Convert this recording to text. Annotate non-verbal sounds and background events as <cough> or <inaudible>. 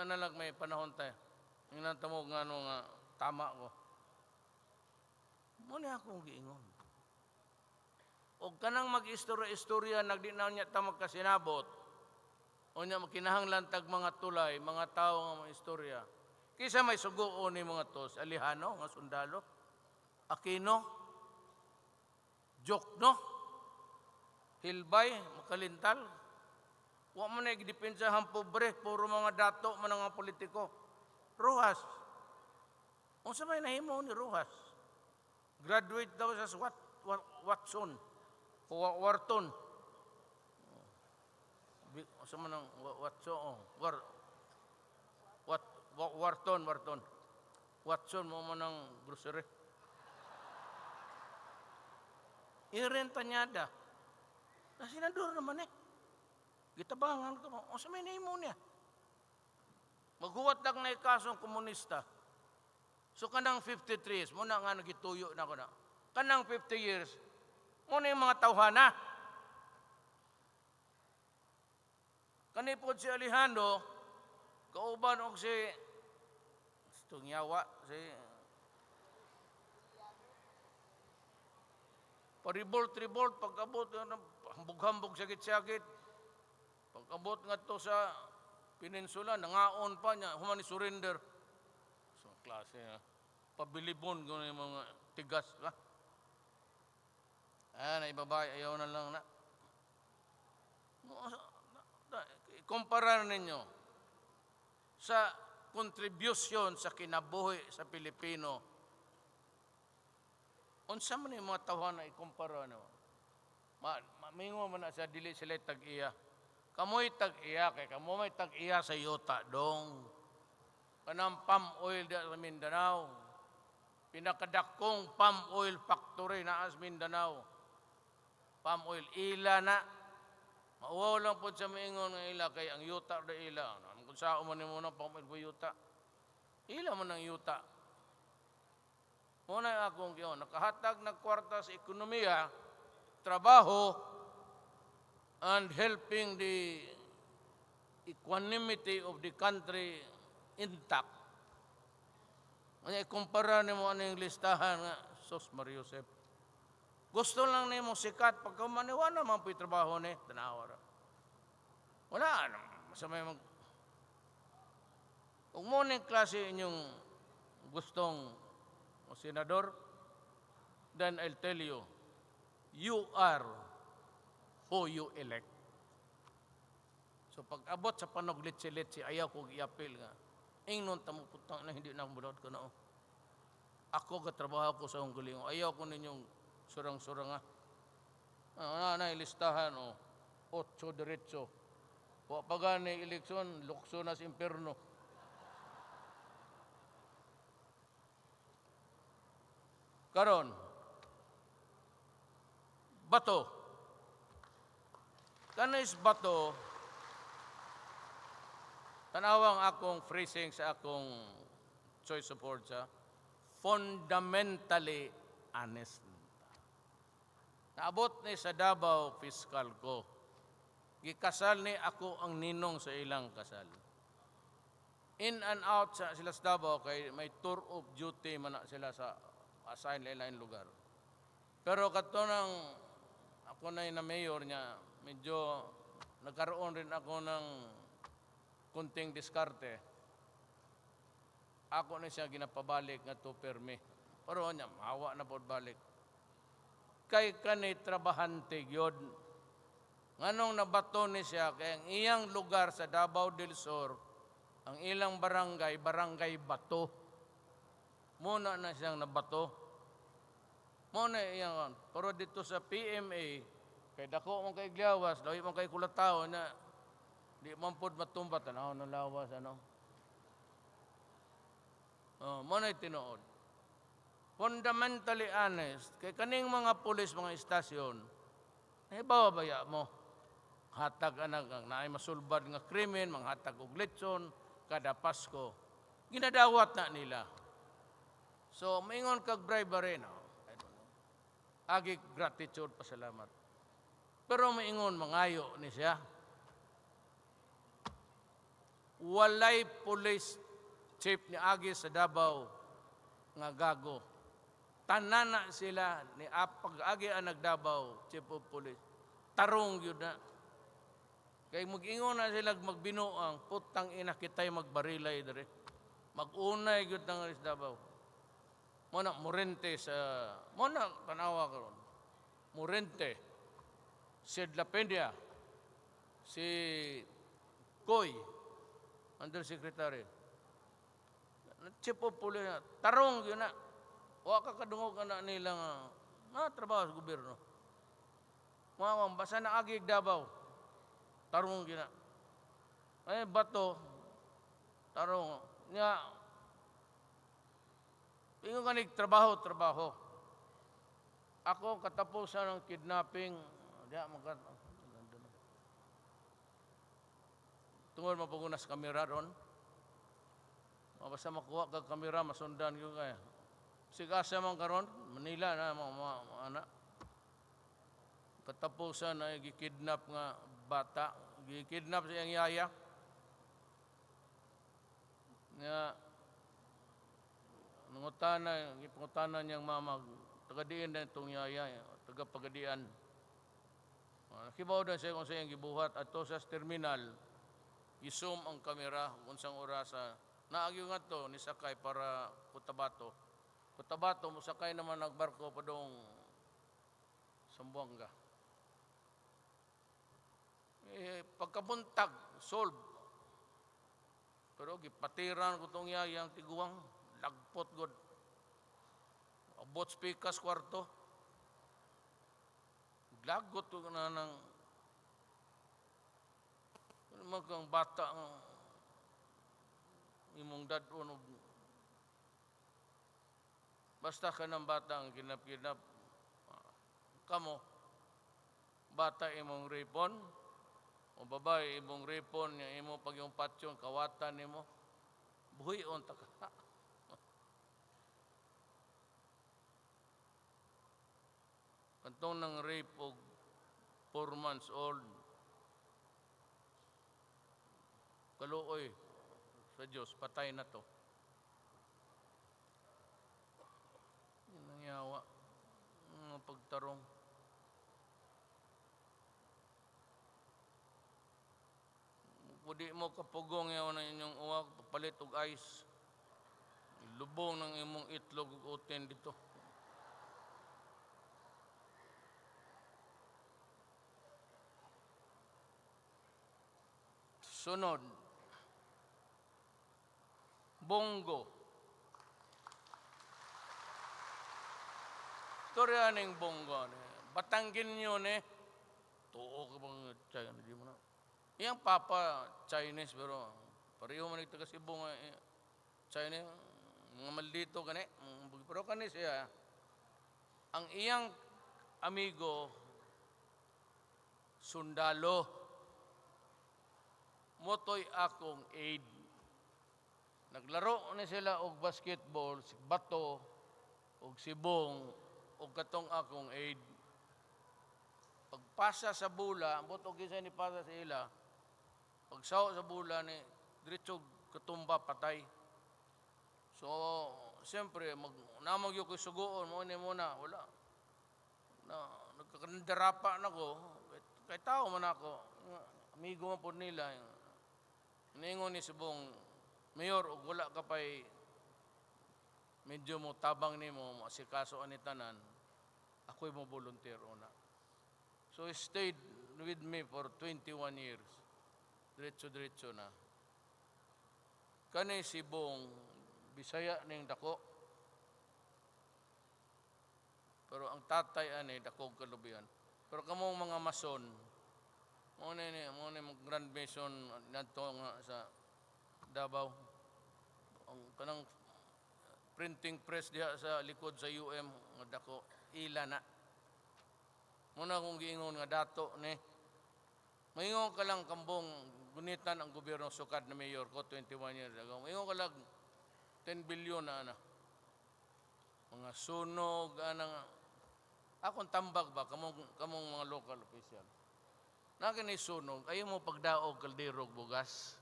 Na lang may panahon tayo. Ingnan tamo nga ano nga tama ko. Muna akong giingon. O kanang mag-istorya-istorya, nagdinaw niya ta magkasinabot. O niya makinahanglan tag mga tulay, mga tao nga mga istorya. Kisa may sugo ni mga tos, Alihano, nga sundalo, Aquino, Jokno, Hilbay, Makalintal. Wa mo na igdepensahan pobre, puro mga dato man nga politiko. Rojas. Unsa may nahimo ni Rojas? Graduate daw sa Wat, Wat, Watson. O Wharton. Unsa man ang Wa- Watson? Oh, War, Wat, Wa- Wharton, Wharton. Watson mo man ang grocery. Irenta niya da. Na senador naman eh. Gitabangan ko. O sa may name mo niya. Maghuwat lang na ikasong komunista. So kanang 53 years, muna nga nagituyo na ko na. Kanang 50 years, muna yung mga tawhana. Kanipod si Alejandro, kauban og si Tungyawa, si Paribolt-ribolt, pagkabot, ano, hambog-hambog, sakit-sakit. Pagkabot nga to sa peninsula, nangaon pa niya, humani surrender. So, klase ha. Pabilibon ko yung mga tigas. Ha? Ah, na ibabay, ayaw na lang na. Na- na- Ikumpara ninyo sa contribution sa kinabuhi sa Pilipino unsa man yung mga tawhan na ikumpara no ma, mamingo man na sa dili sila tag-iya kamoy tag-iya kay kamo tag-iya sa yuta dong kanang palm oil da sa Mindanao. Pinakadakong palm oil factory na as Mindanao. Palm oil ila na. Mauwaw lang po sa maingon nga ila kay ang yuta da ila. Kung saan man mo na palm oil po yuta. Ila man ang yuta. Muna akong yun, nakahatag ng kwarta sa ekonomiya, trabaho, and helping the equanimity of the country intact. Kanya ikumpara ni mo ano listahan nga, Sos Mario Josep. Gusto lang ni mo sikat, pagka maniwana man po trabaho ni, tanawa ra. Wala, ano, masama yung mag... Kung mo na klase inyong gustong o senador, then I'll tell you, you are who elect. So pag abot sa panoglit-litsi, ayaw ko i-appeal nga. Ingnon tamo putang na hindi na bulot ko na. oh. Ako katrabaho ko sa ungguling. Ayaw ko ninyong surang-surang. Ah, na, na, ilistahan o. Oh. Otso diretso. Wa pa gani eleksyon, lukso na sa impyerno. Karon, bato. Kanis bato, tanawang akong phrasing sa akong choice of words, ha? fundamentally honest. Naabot ni sa Davao fiscal ko. Gikasal ni ako ang ninong sa ilang kasal. In and out sa sila sa Davao kay may tour of duty man sila sa assign lain lugar. Pero kato nang ako na na mayor niya, medyo nagkaroon rin ako ng kunting diskarte. Ako na siya ginapabalik nga to permi. Pero niya, mawa na po balik. Kay kani trabahante gyud. Nganong nabato ni siya kay ang iyang lugar sa Davao del Sur, ang ilang barangay, barangay Bato. Muna na siyang nabato. Muna iyang pero dito sa PMA kay dako man kay Gliawas, lawi man kay Kulatao na di man pod matumba tanaw ng lawas ano. Oh, mo na tinuod. Fundamentally honest, kay kaning mga pulis, mga istasyon, eh bawabaya mo. Hatag anak ang naay masulbad nga krimen, mga hatag og litson, kada Pasko. Ginadawat na nila. So, maingon kag bribery no. Agi gratitude, pasalamat. Pero maingon mangayo ni siya. walay police chief ni Agi sa Davao nga gago. Tanan na sila ni apag agi ang nagdabaw, chief of police. Tarong yun na. Kay mag-ingon na sila magbinuang, putang ina kitay magbarilay dere. Mag-unay gyud ng Aris Davao. Muna Morente sa muna tanawa karon. Morente, si Lapendia, si Koy, undersecretary. Chief of police tarong yun na. Wa ka kadungog ka na nila nga, na trabaho sa gobyerno. Mga kong, basta na agig Davao, tarong yun na. Ay, bato, tarong, nga, Ingon ka trabaho, trabaho. Ako, katapusan ng kidnapping, diya, magka, tungod mapugunas kamera ron. Basta makuha kag kamera, masundan ko kaya. Sigasa man karon, Manila na mga, mga, mga anak. Katapusan na gikidnap nga bata, gikidnap sa iyang yaya. Nga, nangutana, gipangutana niyang mama, taga-diin na itong yaya, taga-pagadian. Uh, Kibaw na siya kung sa iyang gibuhat at to sa terminal, i-zoom ang kamera kung sang orasa. Naagyo nga to ni Sakay para Cotabato. Cotabato, musakay naman nagbarko pa dong Sambuanga. Eh, pagkabuntag, solve. Pero gipatiran ko tong yayang tiguang, lagpot god. Abot speakers kwarto. Lagot ko na ng ano bata ang imong dadon og basta ka ng bata ang kinap-kinap ah, kamo bata imong ripon o babae imong ripon nga imo pag yung patyon kawatan nimo buhion ta ka <laughs> Kantong ng rape og 4 months old. Kaluoy sa Diyos, patay na to. Yun ang yawa. Mga pagtarong. Kudi mo kapugong yaw na inyong uwag, papalit og ice. Lubong ng imong itlog Sunod. Bongo. Storya ning bongo ni. Batanggin nyo ni. Tuo ka bang China, di mo na. Iyang papa Chinese pero pareho man ito kasi bunga eh, China mga maldito kani Mm, pero kani siya ang iyang amigo sundalo motoy akong aid. Naglaro ni sila og basketball, si Bato, og si Bong, og katong akong aid. Pagpasa sa bula, butog isa ni pasa sa ila, pagsaw sa bula ni, diretso katumba patay. So, siyempre, mag, namag yung ko'y sugoon, mo ni muna, wala. Na, nagkakandarapa na ko, kay tao man ako, amigo man po nila, Ningon ni subong mayor ug wala ka pay medyo mo tabang nimo masikaso ani tanan ako'y mo volunteer una. So he stayed with me for 21 years. Diretso diretso na. Kani si Bong Bisaya ning dako. Pero ang tatay ani dako kalubian. Pero kamong mga mason, mo na ni mo na mag Grand Mason nadto nga sa Davao. Ang kanang printing press diha sa likod sa UM nga dako ila na. Muna kong giingon nga dato ni Maingon ka lang kambong gunitan ang gobyerno sukad na mayor ko 21 years ago. Maingon ka lang 10 billion na ana. Mga sunog ana akong tambag ba kamong kamong mga local official. Naka ni sunog, ayaw mo pagdaog kaldero og bugas.